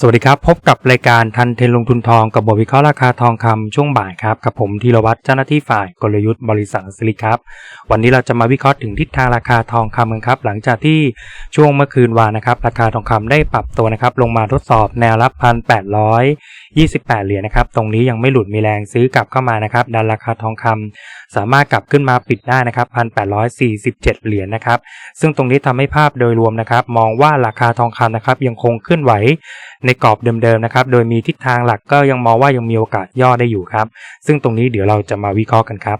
สวัสดีครับ พบกับรายการทันเทนลงทุนทองกับบทวิเคราะห์ราคาทองคำช่วงบ่ายครับ กับผมธีรวัตรเจ้าหน้าที่ฝ่ายกลยุทธ์บริษัทสิริครับ วันนี้เราจะมาวิเคราะห์ถึงทิศทางราคาทองคำกันครับ หลังจากที่ช่วงเมื่อคืนวานนะครับ ราคาทองคำได้ปรับตัวนะครับ ลงมาทดสอบแนวรับพันแปดร้อยยี่สิบแปดเหรียญนะครับ ตรงนี้ยังไม่หลุดมีแรงซื้อกลับเข้ามานะครับ ดันราคาทองคำสามารถกลับขึ้นมาปิดได้นะครับพันแปดร้อยสี่สิบเจ็ดเหรียญนะครับ ซึ่งตรงนี้ทำให้ภาพโดยรวมนะครับ มองว่าราคาทองคำนะครับยังคงเคลื่อนไหว ในกรอบเดิมๆนะครับ โดยมีทิศทางหลักก็ยังมองว่ายังมีโอกาสย่อได้อยู่ครับ ซึ่งตรงนี้เดี๋ยวเราจะมาวิเคราะห์กันครับ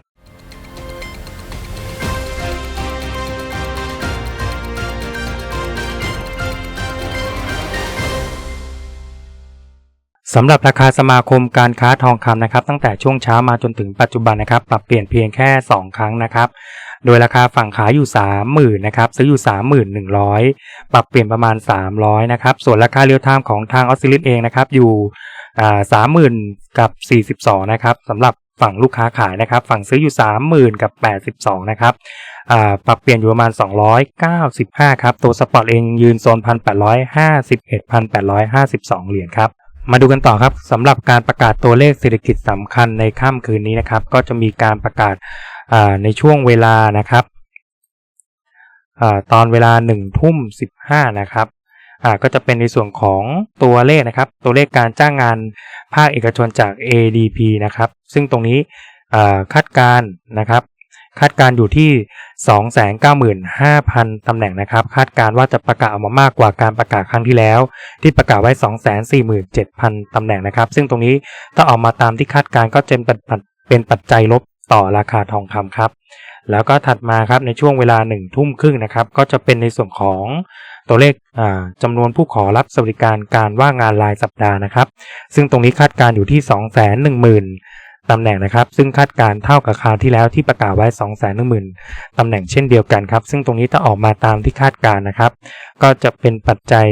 สำหรับราคาสมาคมการค้าทองคำนะครับ ตั้งแต่ช่วงเช้ามาจนถึงปัจจุบันนะครับ ปรับเปลี่ยนเพียงแค่ 2 ครั้งนะครับ โดยราคาฝั่งขายอยู่ 30,000นะครับซื้ออยู่ 31,100 ปรับเปลี่ยนประมาณ 300นะครับส่วนราคาเรียลไทม์ของทางออสซิลิสเองนะครับอยู่อ่า30,000กับ42นะครับสำหรับฝั่งลูกค้าขายนะครับ ฝั่งซื้ออยู่30,000กับ82นะครับปรับเปลี่ยนอยู่ประมาณ 295 ครับ ตัวสปอร์ตเองยืนโซน 1,851 1,852 เหรียญครับ มาดูกันต่อครับสำหรับการประกาศตัวเลขเศรษฐกิจสำคัญในค่ำคืนนี้นะครับ ก็จะมีการประกาศในช่วงเวลานะครับอตอนเวลา1ทุ่ม15นะครับก็จะเป็นในส่วนของตัวเลขนะครับ ตัวเลขการจ้างงานภาคเอกชนจาก ADP นะครับ ซึ่งตรงนี้คาดการณ์นะครับ คาดการอยู่ที่ 295,000 ตำแหน่งนะครับ คาดการว่าจะประกาศออกมามากกว่าการประกาศครั้งที่แล้ว ที่ประกาศไว้ 247,000 ตำแหน่งนะครับ ซึ่งตรงนี้ถ้าออกมาตามที่คาดการก็จะเป็นปัจเป็นปัจจัยลบต่อราคาทองคำครับ แล้วก็ถัดมาครับในช่วงเวลา1ทุ่มครึ่งนะครับก็จะเป็นในส่วนของตัวเลขจำนวนผู้ขอรับสวัสดิการการว่างงานรายสัปดาห์นะครับ ซึ่งตรงนี้คาดการอยู่ที่ 210,000 ตำแหน่งนะครับ ซึ่งคาดการเท่ากับคราวที่แล้วที่ประกาศไว้ 210,000ตำแหน่งเช่นเดียวกันครับ ซึ่งตรงนี้ถ้าออกมาตามที่คาดการนะครับ ก็จะเป็นปัจจัย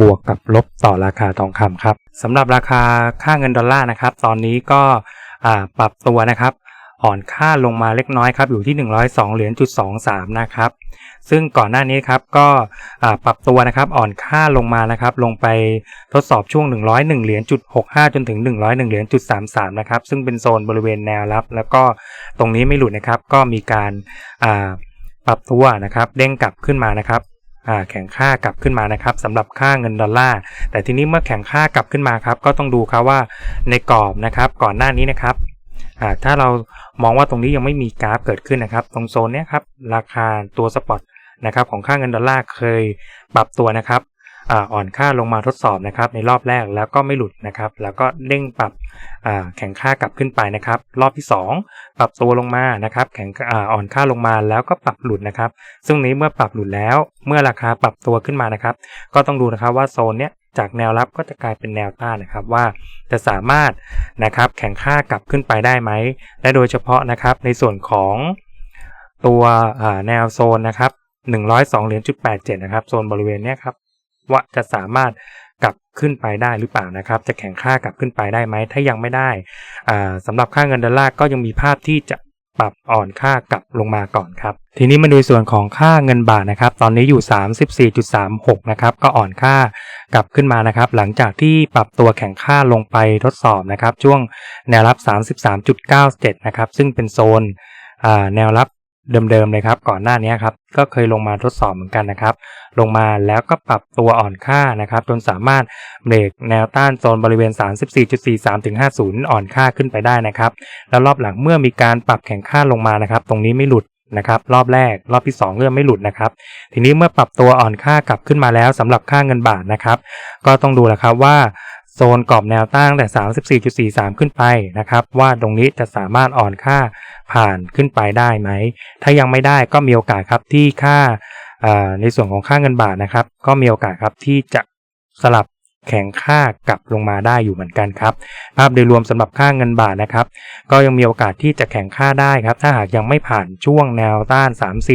บวกกับลบต่อราคาทองคำครับสำหรับราคาค่าเงินดอลลาร์นะครับ ตอนนี้ก็ปรับตัวนะครับ อ่อนค่าลงมาเล็กน้อยครับอยู่ที่ 102เหรียญจุด23นะครับซึ่งก่อนหน้านี้ครับก็ปรับตัวนะครับอ่อนค่าลงมานะครับลงไปทดสอบช่วง 101เหรียญจุด65จนถึง 101เหรียญจุด33นะครับซึ่งเป็นโซนบริเวณแนวรับ แล้วก็ตรงนี้ไม่หลุดนะครับก็มีการปรับตัวนะครับเด้งกลับขึ้นมานะครับแข็งค่ากลับขึ้นมานะครับสำหรับค่าเงินดอลลาร์แต่ทีนี้เมื่อแข็งค่ากลับขึ้นมาครับก็ต้องดูครับว่าในกรอบนะครับก่อนหน้านี้นะครับ ถ้าเรามองว่าตรงนี้ยังไม่มีกราฟเกิดขึ้นนะครับ ตรงโซนเนี้ยครับราคาตัวสปอตนะครับของค่าเงินดอลลาร์เคยปรับตัวนะครับอ่าอ่อนค่าลงมาทดสอบนะครับในรอบแรกแล้วก็ไม่หลุดนะครับ แล้วก็เด้งปรับอ่าแข็งค่ากลับขึ้นไปนะครับ รอบที่ 2 ปรับตัวลงมานะครับ แข็งอ่าอ่อนค่าลงมาแล้วก็ปรับหลุดนะครับ ซึ่งนี้เมื่อปรับหลุดแล้วเมื่อราคาปรับตัวขึ้นมานะครับ ก็ต้องดูนะครับว่าโซนเนี้ย จากแนวรับก็จะกลายเป็นแนวต้านนะครับว่าจะสามารถนะครับแข่งค่ากลับขึ้นไปได้ไหม และโดยเฉพาะนะครับในส่วนของตัวแนวโซนนะครับ102เหรียญจุด87นะครับโซนบริเวณนี้ครับว่าจะสามารถกลับขึ้นไปได้หรือเปล่านะครับ จะแข่งค่ากลับขึ้นไปได้ไหมถ้ายังไม่ได้อ่าสำหรับค่าเงินดอลลาร์ก็ยังมีภาพที่จะ ปรับอ่อนค่ากลับลงมาก่อนครับ ทีนี้มาดูส่วนของค่าเงินบาทนะครับ ตอนนี้อยู่ 34.36 นะครับ ก็อ่อนค่ากลับขึ้นมานะครับ หลังจากที่ปรับตัวแข่งค่าลงไปทดสอบนะครับ ช่วงแนวรับ 33.97 นะครับ ซึ่งเป็นโซนแนวรับ เดิมๆเลยครับก่อนหน้านี้ครับก็เคยลงมาทดสอบเหมือนกันนะครับ ลงมาแล้วก็ปรับตัวอ่อนค่านะครับ จนสามารถเบรกแนวต้านโซนบริเวณ 34.43ถึง50 อ่อนค่าขึ้นไปได้นะครับ แล้วรอบหลังเมื่อมีการปรับแข่งค่าลงมานะครับ ตรงนี้ไม่หลุดนะครับรอบแรกรอบที่2ก็ยังไม่หลุดนะครับ ทีนี้เมื่อปรับตัวอ่อนค่ากลับขึ้นมาแล้วสำหรับค่าเงินบาทนะครับ ก็ต้องดูแหละครับว่า โซนกรอบแนวต้านตั้งแต่ 34.43 ขึ้นไปนะครับ ว่าตรงนี้จะสามารถอ่อนค่าผ่านขึ้นไปได้ไหม ถ้ายังไม่ได้ก็มีโอกาสครับที่ค่าในส่วนของค่าเงินบาทนะครับ ก็มีโอกาสครับที่จะสลับแข็งค่ากลับลงมาได้อยู่เหมือนกันครับ ภาพโดยรวมสำหรับค่าเงินบาทนะครับ ก็ยังมีโอกาสที่จะแข็งค่าได้ครับ ถ้าหากยังไม่ผ่านช่วงแนวต้าน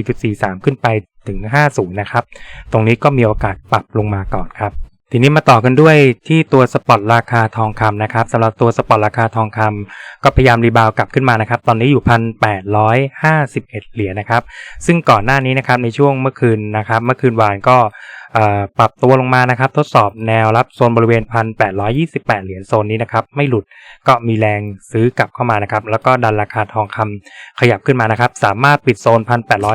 34.43 ขึ้นไปถึง 50 นะครับ ตรงนี้ก็มีโอกาสปรับลงมาก่อนครับ ทีนี้มาต่อกันด้วยที่ตัวสปอตราคาทองคำนะครับสำหรับตัวสปอตราคาทองคำก็พยายามรีบาวกลับขึ้นมานะครับ ตอนนี้อยู่พันแปดร้อยห้าสิบเอ็ดเหรียญนะครับ ซึ่งก่อนหน้านี้นะครับในช่วงเมื่อคืนนะครับ เมื่อคืนวานก็ปรับตัวลงมานะครับ ทดสอบแนวรับโซนบริเวณ 1,828 เหรียญโซนนี้นะครับ ไม่หลุดก็มีแรงซื้อกลับเข้ามานะครับ แล้วก็ดันราคาทองคำขยับขึ้นมานะครับ สามารถปิดโซน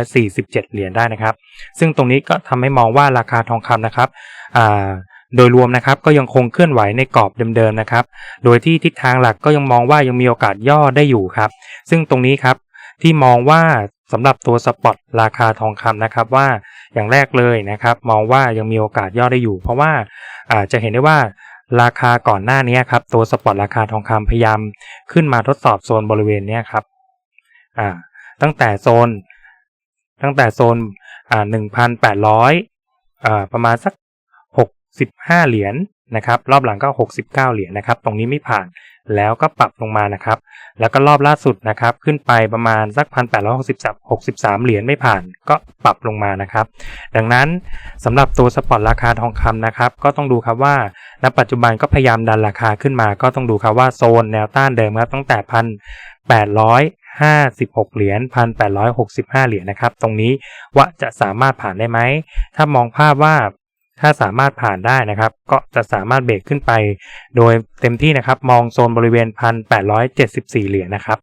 1,847 เหรียญได้นะครับ ซึ่งตรงนี้ก็ทำให้มองว่าราคาทองคำนะครับ โดยรวมนะครับก็ยังคงเคลื่อนไหวในกรอบเดิมๆนะครับ โดยที่ทิศทางหลักก็ยังมองว่ายังมีโอกาสย่อได้อยู่ครับ ซึ่งตรงนี้ครับที่มองว่าสำหรับตัวสปอตราคาทองคำนะครับว่าอย่างแรกเลยนะครับ มองว่ายังมีโอกาสย่อได้อยู่ เพราะว่าอาจะเห็นได้ว่าราคาก่อนหน้านี้ครับตัวสปอตราคาทองคำพยายามขึ้นมาทดสอบโซนบริเวณนี้ครับอ่าตั้งแต่โซนตั้งแต่โซนอ่าหนึ่งพันแปดร้อยอ่าประมาณสัก หกสิบห้าเหรียญนะครับรอบหลังก็หกสิบเก้าเหรียญนะครับตรงนี้ไม่ผ่านแล้วก็ปรับลงมานะครับแล้วก็รอบล่าสุดนะครับขึ้นไปประมาณสักพันแปดร้อยหกสิบหกสิบสามเหรียญไม่ผ่านก็ปรับลงมานะครับดังนั้นสำหรับตัวสปอตราคาทองคำนะครับก็ต้องดูครับว่าณปัจจุบันก็พยายามดันราคาขึ้นมา ก็ต้องดูครับว่าโซนแนวต้านเดิมครับตั้งแต่พันแปดร้อยห้าสิบหกเหรียญพันแปดร้อยหกสิบห้าเหรียญนะครับ ตรงนี้ว่าจะสามารถผ่านได้ไหม ถ้ามองภาพว่า ถ้าสามารถผ่านได้นะครับ ก็จะสามารถเบรกขึ้นไป โดยเต็มที่นะครับ มองโซนบริเวณพันแปดร้อยเจ็ดสิบสี่เหรียญนะครับ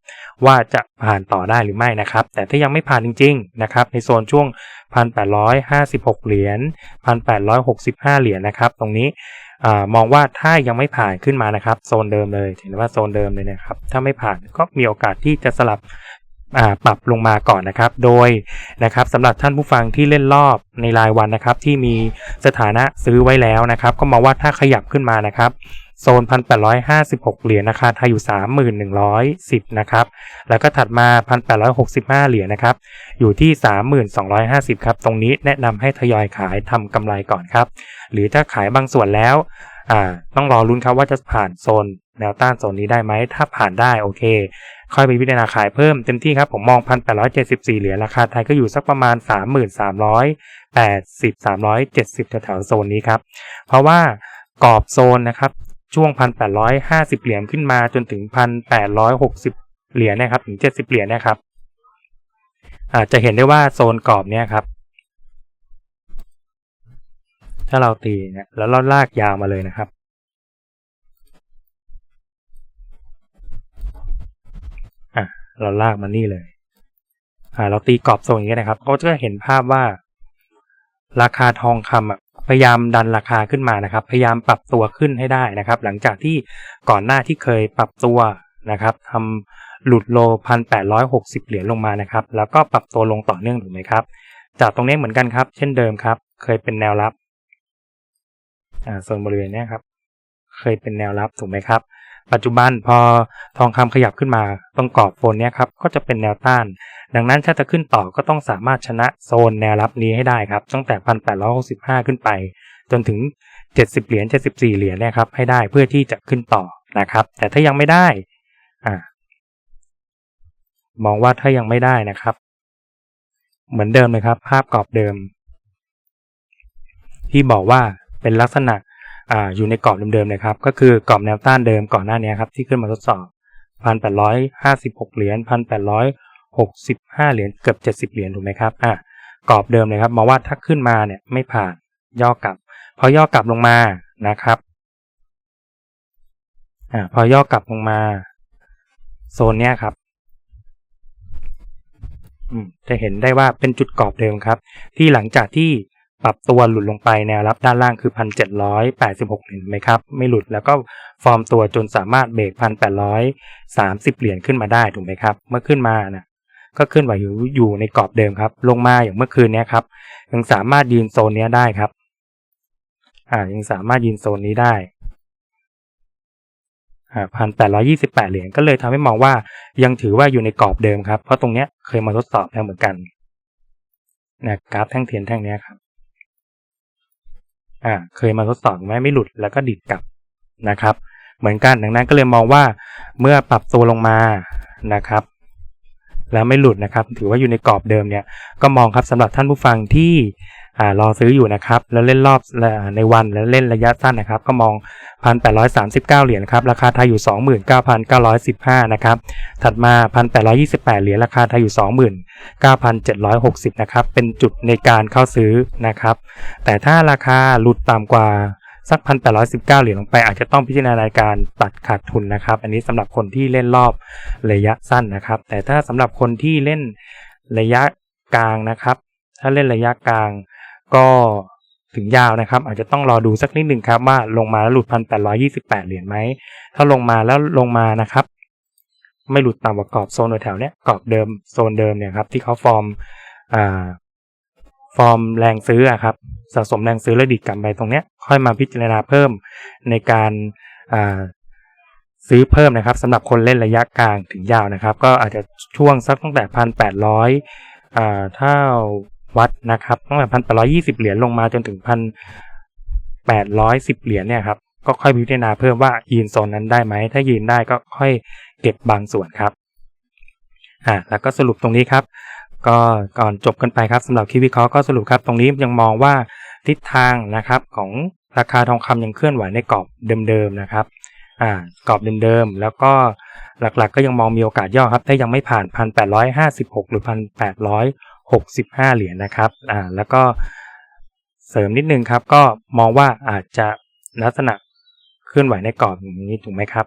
ว่าจะผ่านต่อได้หรือไม่นะครับ แต่ถ้ายังไม่ผ่านจริง ๆ นะครับ ในโซนช่วงพันแปดร้อยห้าสิบหกเหรียญพันแปดร้อยหกสิบห้าเหรียญนะครับ ตรงนี้มองว่าถ้ายังไม่ผ่านขึ้นมานะครับ โซนเดิมเลยถือว่าโซนเดิมเลยนะครับ ถ้าไม่ผ่านก็มีโอกาสที่จะสลับ ปรับลงมาก่อนนะครับ โดยนะครับสำหรับท่านผู้ฟังที่เล่นรอบในรายวันนะครับ ที่มีสถานะซื้อไว้แล้วนะครับ ก็มองว่าถ้าขยับขึ้นมานะครับโซน 1,856 เหรียญราคาไทยอยู่ 31,110นะครับ แล้วก็ถัดมา 1,865 เหรียญนะครับ อยู่ที่ 3,250 ครับ ตรงนี้แนะนำให้ทยอยขายทำกำไรก่อนครับ หรือถ้าขายบางส่วนแล้ว อ่าต้องรอลุ้นครับว่าจะผ่านโซนแนวต้านโซนนี้ได้ไหม ถ้าผ่านได้โอเค ค่อยไปพิจารณาขายเพิ่มเต็มที่ครับ ผมมอง 1,874 เหรียญราคาไทยก็อยู่สักประมาณ 3,380 370 แถวๆโซนนี้ครับ เพราะว่ากรอบโซนนะครับ ช่วง 1,850 เหรียญขึ้นมาจนถึง 1,860 เหรียญนะครับ ถึง 70 เหรียญนะครับอาจจะเห็นได้ว่าโซนกรอบเนี้ยครับ ถ้าเราตีเนี่ยแล้วเราลากยาวมาเลยนะครับ อะเราลากมานี่เลย อ่า เราตีกรอบโซนอย่างนี้นะครับก็จะเห็นภาพว่า ราคาทองคำอะพยายามดันราคาขึ้นมานะครับ พยายามปรับตัวขึ้นให้ได้นะครับ หลังจากที่ก่อนหน้าที่เคยปรับตัวนะครับทำหลุดโลพันแปดร้อยหกสิบเหรียญลงมานะครับ แล้วก็ปรับตัวลงต่อเนื่องถูกไหมครับ จากตรงนี้เหมือนกันครับ เช่นเดิมครับ เคยเป็นแนวรับ โซนบริเวณนี้ครับ เคยเป็นแนวรับถูกไหมครับ ปัจจุบันพอทองคำขยับขึ้นมาตรงกรอบโฟนนี้ครับก็จะเป็นแนวต้าน ดังนั้นถ้าจะขึ้นต่อก็ต้องสามารถชนะโซนแนวรับนี้ให้ได้ครับ ตั้งแต่พันแปดร้อยหกสิบห้าขึ้นไป จนถึงเจ็ดสิบเหรียญเจ็ดสิบสี่เหรียญนี่ครับให้ได้เพื่อที่จะขึ้นต่อนะครับ แต่ถ้ายังไม่ได้อ่ามองว่าถ้ายังไม่ได้นะครับ เหมือนเดิมเลยครับ ภาพกรอบเดิม ที่บอกว่า เป็นลักษณะออยู่ในกรอบเดิมๆเลยครับ ก็คือกรอบแนวต้านเดิมก่อนหน้านี้ครับที่ขึ้นมาทดสอบพันแปดร้อยห้าสิบหกเหรียญพันแปดร้อยหกสิบห้าเหรียญเกือบเจ็ดสิบเหรียญถูกไหมครับอะกรอบเดิมเลยครับมองว่าถ้าขึ้นมาเนี่ยไม่ผ่านย่อกลับ พอย่อกลับลงมานะครับอ่าพอย่อกลับลงมา โซนเนี้ยครับจะเห็นได้ว่าเป็นจุดกรอบเดิมครับ ที่หลังจากที่ ปรับตัวหลุดลงไปแนวรับด้านล่างคือพันเจ็ดร้อยแปดสิบหกเหรียญไหมครับ ไม่หลุดแล้วก็ฟอร์มตัวจนสามารถเบรกพันแปดร้อยสามสิบเหรียญขึ้นมาได้ถูกไหมครับ เมื่อขึ้นมานะก็ขึ้นไหวอยู่ในกรอบเดิมครับ ลงมาอย่างเมื่อคืนนี้ครับ ยังสามารถยืนโซนนี้ได้ครับ อ่ายังสามารถยืนโซนนี้ได้พันแปดร้อยี่สิบแปดเหรียญก็เลยทำให้มองว่ายังถือว่าอยู่ในกรอบเดิมครับ เพราะตรงเนี้ยเคยมาทดสอบแล้วเหมือนกันนะกราฟแท่งเทียนแท่งนี้ครับ อ่าเคยมาทดสอบไหมไม่หลุดแล้วก็ดิดกลับนะครับ เหมือนกันดังนั้นก็เลยมองว่าเมื่อปรับตัวลงมานะครับ แล้วไม่หลุดนะครับ ถือว่าอยู่ในกรอบเดิมเนี่ยก็มองครับสำหรับท่านผู้ฟังที่รอซื้ออยู่นะครับ แล้วเล่นรอบในวันแล้วเล่นระยะสั้นนะครับ ก็มอง 1,839 เหรียญครับ ราคาไทยอยู่ 29,915 นะครับ ถัดมา 1,828 เหรียญราคาไทยอยู่ 29,760 นะครับ เป็นจุดในการเข้าซื้อนะครับ แต่ถ้าราคาหลุดต่ำกว่า สัก1,819เก้าเหรียญลงไปอาจจะต้องพิจารณาในการตัดขาดทุนนะครับ อันนี้สำหรับคนที่เล่นรอบระยะสั้นนะครับ แต่ถ้าสำหรับคนที่เล่นระยะกลางนะครับ ถ้าเล่นระยะกลางก็ถึงยาวนะครับ อาจจะต้องรอดูสักนิดหนึ่งครับว่าลงมาแล้วหลุด1,828เหรียญไหมถ้าลงมาแล้วลงมานะครับ ไม่หลุดต่ำกว่ากรอบโซนแถวเนี้ยกรอบเดิมโซนเดิมเนี่ยครับที่เขาฟอร์มอ่า ฟอร์มแรงซื้ออะครับสะสมแรงซื้อแล้วดิดกลับไปตรงเนี้ยค่อยมาพิจารณาเพิ่มในการาซื้อเพิ่มนะครับสำหรับคนเล่นระยะกลางถึงยาวนะครับ ก็อาจจะช่วงสักตั้งแต่พันแปดร้อยอ่าถ้าวัดนะครับตั้งแต่พันแปดร้อยี่สิบเหรียญลงมาจนถึงพันแปดร้อยสิบเหรียญเนี่ยครับก็ค่อยพิจารณาเพิ่มว่ายืนโซนนั้นได้ไหม ถ้ายืนได้ก็ค่อยเก็บบางส่วนครับอ่าแล้วก็สรุปตรงนี้ครับ ก็ก่อนจบกันไปครับสำหรับคลิปวิเคราะห์ก็สรุปครับตรงนี้ยังมองว่าทิศทางนะครับของราคาทองคำยังเคลื่อนไหวในกรอบเดิมๆนะครับอ่ากรอบเดิมๆแล้วก็หลักๆ ก็ยังมองมีโอกาสย่อครับถ้ายังไม่ผ่าน 1,856 หรือ 1,865 เหรียญนะครับอ่าแล้วก็เสริมนิดนึงครับ ก็มองว่าอาจจะลักษณะเคลื่อนไหวในกรอบอย่างนี้ถูกไหมครับ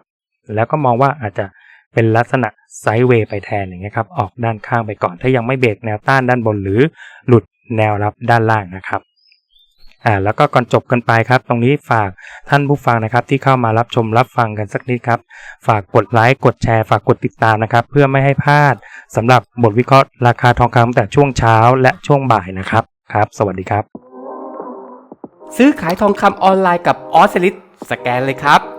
แล้วก็มองว่าอาจจะ เป็นลักษณะไซด์เวย์ไปแทนอย่างเงี้ยครับออกด้านข้างไปก่อน ถ้ายังไม่เบรกแนวต้านด้านบนหรือหลุดแนวรับด้านล่างนะครับอ่าแล้วก็ก่อนจบกันไปครับ ตรงนี้ฝากท่านผู้ฟังนะครับ ที่เข้ามารับชมรับฟังกันสักนิดครับ ฝากกดไลค์กดแชร์ฝากกดติดตามนะครับ เพื่อไม่ให้พลาดสำหรับบทวิเคราะห์ราคาทองคำตั้งแต่ช่วงเช้าและช่วงบ่ายนะครับครับ สวัสดีครับ ซื้อขายทองคำออนไลน์กับออสลิดสแกนเลยครับ